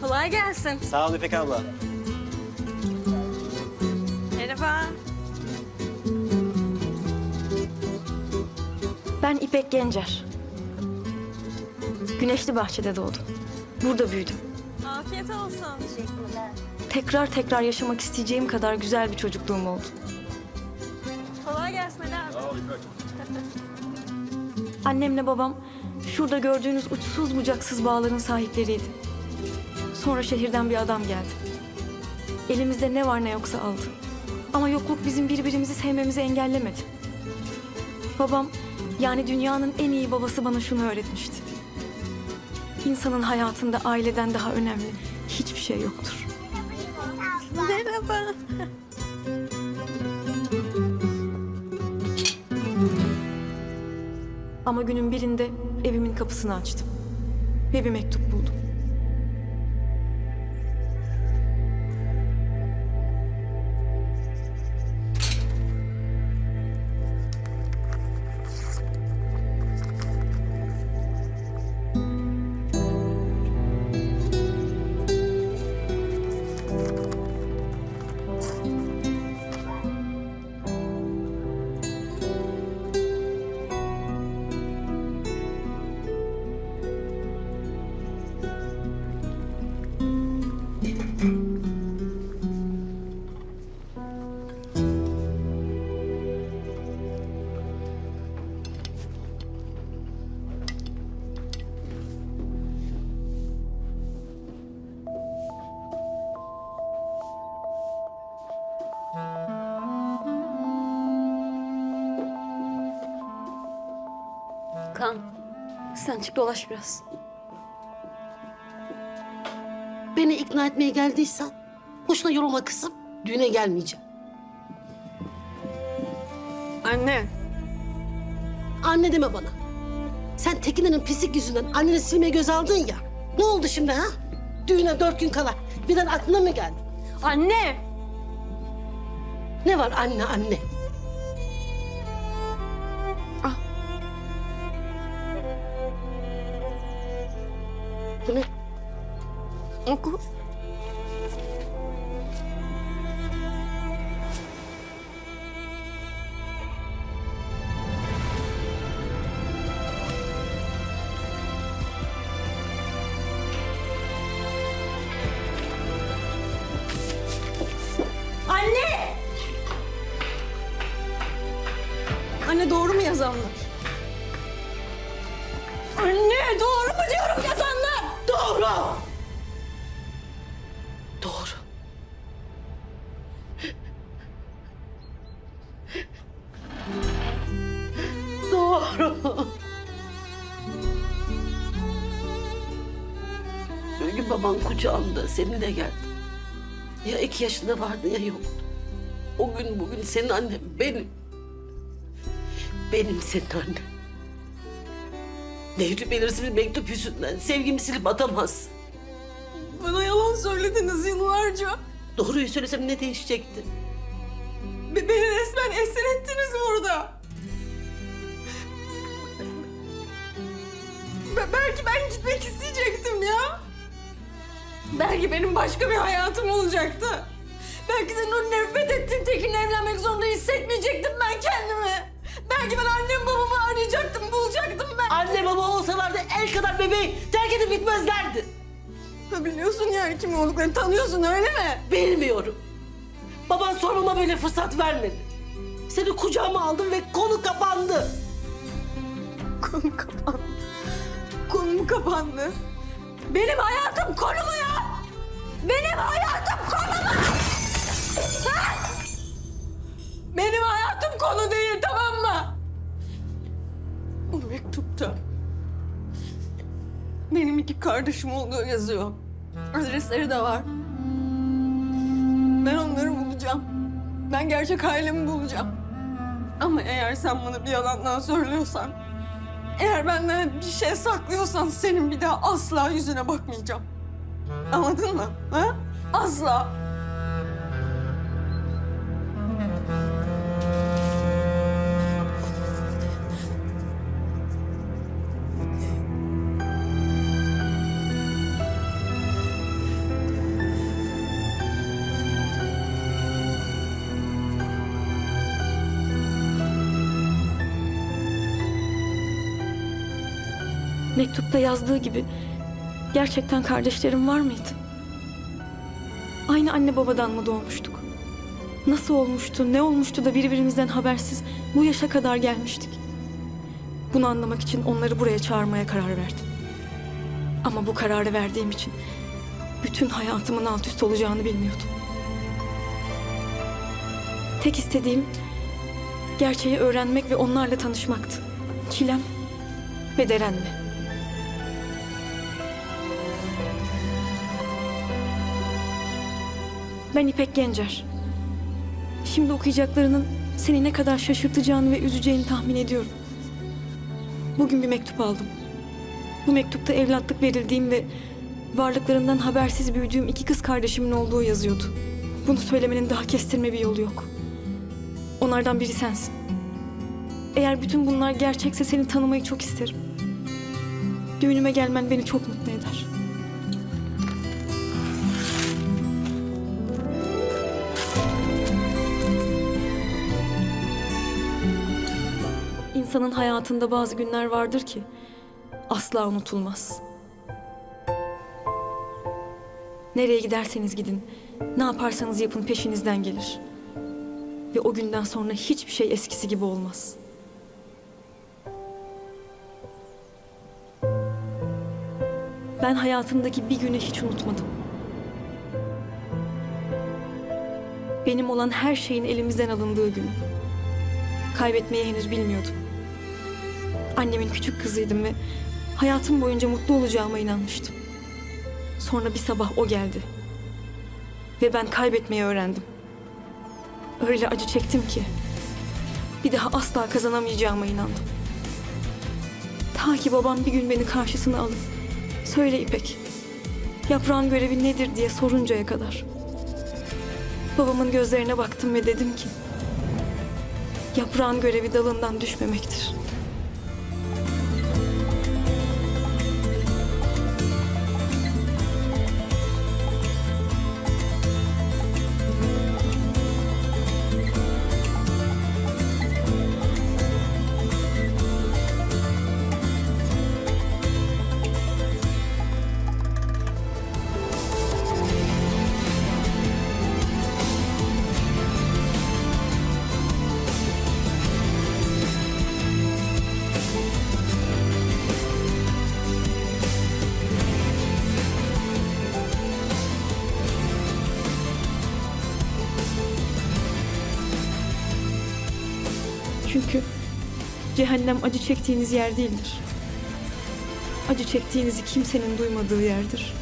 Kolay gelsin. Sağ ol İpek abla. Merhaba. Ben İpek Gencer. Güneşli Bahçe'de doğdum. Burada büyüdüm. Afiyet olsun. Tekrar tekrar yaşamak isteyeceğim kadar güzel bir çocukluğum oldu. Kolay gelsin Ali abi. Annemle babam şurada gördüğünüz uçsuz bucaksız bağların sahipleriydi. Sonra şehirden bir adam geldi. Elimizde ne var ne yoksa aldı. Ama yokluk bizim birbirimizi sevmemizi engellemedi. Babam yani dünyanın en iyi babası bana şunu öğretmişti. İnsanın hayatında aileden daha önemli hiçbir şey yoktur. Merhaba. Ama günün birinde evimin kapısını açtım. Ve bir mektup buldum. Kan, sen çık dolaş biraz. Beni ikna etmeye geldiysen boşuna yorulma kızım. Düğüne gelmeyeceğim. Anne. Anne deme bana. Sen Tekine'nin pislik yüzünden anneni silmeye göz aldın ya. Ne oldu şimdi ha? Düğüne dört gün kala birden aklına mı geldi? Anne. Ne var anne anne? Bu ne? Oku. Anne! Anne doğru mu yazanlar? Baban kucağımda seninle geldi. Ya iki yaşında vardı ya yoktu. O gün bugün senin annen benim. Benim senin annen. Nehri belirsiz bir mektup yüzünden sevgimi silip atamazsın. Bana yalan söylediniz yıllarca. Doğruyu söylesem ne değişecekti? Be- Beni resmen esir ettiniz burada. Be- belki ben gitmek isteyecektim ya. Belki benim başka bir hayatım olacaktı. Belki senin o nefret ettiğin Tekin'le evlenmek zorunda hissetmeyecektim ben kendimi. Belki ben annem babamı arayacaktım, bulacaktım ben. Anne baba olsalardı el kadar bebeği terk edip gitmezlerdi. Ha, Biliyorsun yani kim olduklarını tanıyorsun öyle mi? Bilmiyorum. Baban sormama böyle fırsat vermedi. Seni kucağıma aldım ve konu kapandı. Konum kapandı. Konum kapandı. Benim hayatım konu mu ya? Benim hayatım konu mu? Ha? Benim hayatım konu değil tamam mı? Bu mektupta benim iki kardeşim olduğu yazıyor. Adresleri de var. Ben onları bulacağım. Ben gerçek ailemi bulacağım. Ama eğer sen bana bir yalandan söylüyorsan... Eğer benden bir şey saklıyorsan senin bir daha asla yüzüne bakmayacağım. Anladın mı? Ha? Asla. Mektupta yazdığı gibi gerçekten kardeşlerim var mıydı? Aynı anne babadan mı doğmuştuk? Nasıl olmuştu, ne olmuştu da birbirimizden habersiz bu yaşa kadar gelmiştik? Bunu anlamak için onları buraya çağırmaya karar verdim. Ama bu kararı verdiğim için bütün hayatımın alt üst olacağını bilmiyordum. Tek istediğim gerçeği öğrenmek ve onlarla tanışmaktı. Çilem ve Deren'le. Ben İpek Gencer. Şimdi okuyacaklarının seni ne kadar şaşırtacağını ve üzeceğini tahmin ediyorum. Bugün bir mektup aldım. Bu mektupta evlatlık verildiğim ve varlıklarından habersiz büyüdüğüm iki kız kardeşimin olduğu yazıyordu. Bunu söylemenin daha kestirme bir yolu yok. Onlardan biri sensin. Eğer bütün bunlar gerçekse seni tanımayı çok isterim. Düğünüme gelmen beni çok mutlu eder. İnsanın hayatında bazı günler vardır ki asla unutulmaz. Nereye giderseniz gidin, ne yaparsanız yapın peşinizden gelir. Ve o günden sonra hiçbir şey eskisi gibi olmaz. Ben hayatımdaki bir günü hiç unutmadım. Benim olan her şeyin elimizden alındığı gün. Kaybetmeyi henüz bilmiyordum. Annemin küçük kızıydım ve hayatım boyunca mutlu olacağıma inanmıştım. Sonra bir sabah o geldi. Ve ben kaybetmeyi öğrendim. Öyle acı çektim ki bir daha asla kazanamayacağıma inandım. Ta ki babam bir gün beni karşısına alıp söyle İpek yaprağın görevi nedir diye soruncaya kadar. Babamın gözlerine baktım ve dedim ki yaprağın görevi dalından düşmemektir. Çünkü cehennem acı çektiğiniz yer değildir. Acı çektiğinizi kimsenin duymadığı yerdir.